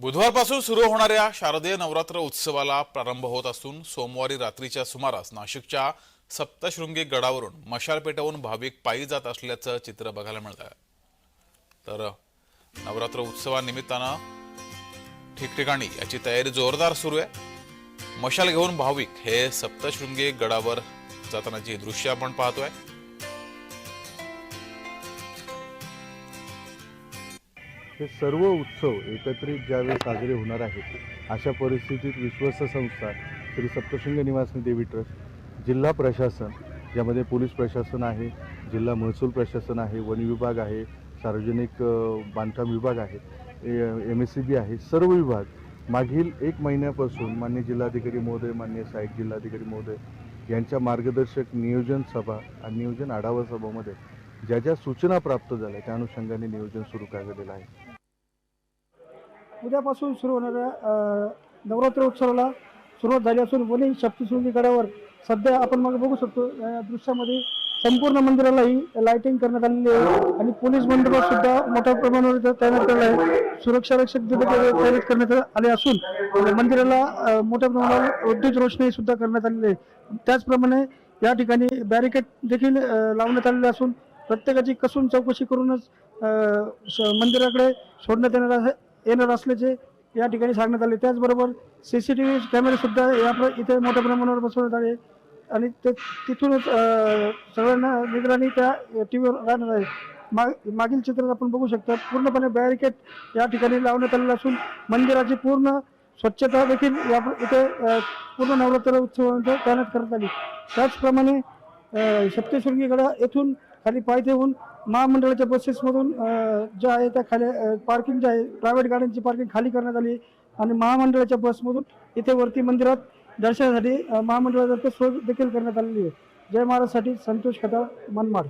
बुधवारपासून सुरू होणाऱ्या शारदीय नवरात्र उत्सवाला प्रारंभ होत असून सोमवारी रात्रीच्या सुमारास नाशिकच्या सप्तशृंगी गडावरून मशाल पेटवून भाविक पायी जात असल्याचं चित्र बघायला मिळत आहे तर नवरात्र उत्सवानिमित्तानं ठिकठिकाणी याची तयारी जोरदार सुरू आहे. मशाल घेऊन भाविक हे सप्तशृंगी गडावर जातानाची दृश्य आपण पाहतोय. हे सर्व उत्सव एकत्रित ज्यावेळी साजरे होणार आहेत अशा परिस्थितीत विश्वस्त संस्था श्री सप्तशृंग निवासनी देवी ट्रस्ट जिल्हा प्रशासन ज्यामध्ये पोलीस प्रशासन आहे जिल्हा महसूल प्रशासन आहे वन विभाग आहे सार्वजनिक बांधकाम विभाग आहे एम एस सी बी आहे सर्व विभाग मागील एक महिन्यापासून मान्य जिल्हाधिकारी महोदय मान्य सहाय्यक जिल्हाधिकारी महोदय यांच्या मार्गदर्शक नियोजन सभा आणि नियोजन आढावा सभामध्ये ज्या ज्या सूचना प्राप्त झाल्या त्या अनुषंगाने नियोजन सुरू करण्यात आहे उद्यापासून सुरू होणाऱ्या नवरात्र उत्सवाला सुरुवात झाली असून वनी सप्तशृंगी गडावर सध्या आपण मग बघू शकतो या दृश्यामध्ये संपूर्ण मंदिरालाही लाइटिंग करण्यात आलेली आहे आणि पोलीस बंदोबस्त सुद्धा मोठ्या प्रमाणावर तयार तैनात आहे. सुरक्षा रक्षक तैनात करण्यात आले असून मंदिराला मोठ्या प्रमाणावर विद्युत रोषणाई सुद्धा करण्यात आलेली आहे. त्याचप्रमाणे या ठिकाणी बॅरिकेड देखील लावण्यात आलेले असून प्रत्येकाची कसून चौकशी करूनच मंदिराकडे सोडण्यात येणार येणार असल्याचे या ठिकाणी सांगण्यात आले. त्याचबरोबर सी सी टी व्ही कॅमेरेसुद्धा या इथे मोठ्या प्रमाणावर बसवण्यात आले. आणि ते तिथूनच सगळ्यांना निगराणी त्या टी व्हीवर राहणार आहे. माग मागील चित्रात आपण बघू शकता पूर्णपणे बॅरिकेड या ठिकाणी लावण्यात आलेलं असून मंदिराची पूर्ण स्वच्छता देखील या इथे पूर्ण नवरात्र उत्सवानंतर तैनात करण्यात आली. त्याचप्रमाणे अं, येथून खाली पायथे होऊन महामंडळाच्या बसेसमधून ज्या आहे त्या खाली पार्किंग जे आहे प्रायव्हेट गाड्यांची पार्किंग खाली करण्यात आली आणि महामंडळाच्या बसमधून इथे वरती मंदिरात दर्शनासाठी महामंडळातर्फे सोय देखील करण्यात आलेली आहे. जय महाराजसाठी संतोष खताळ मनमाड.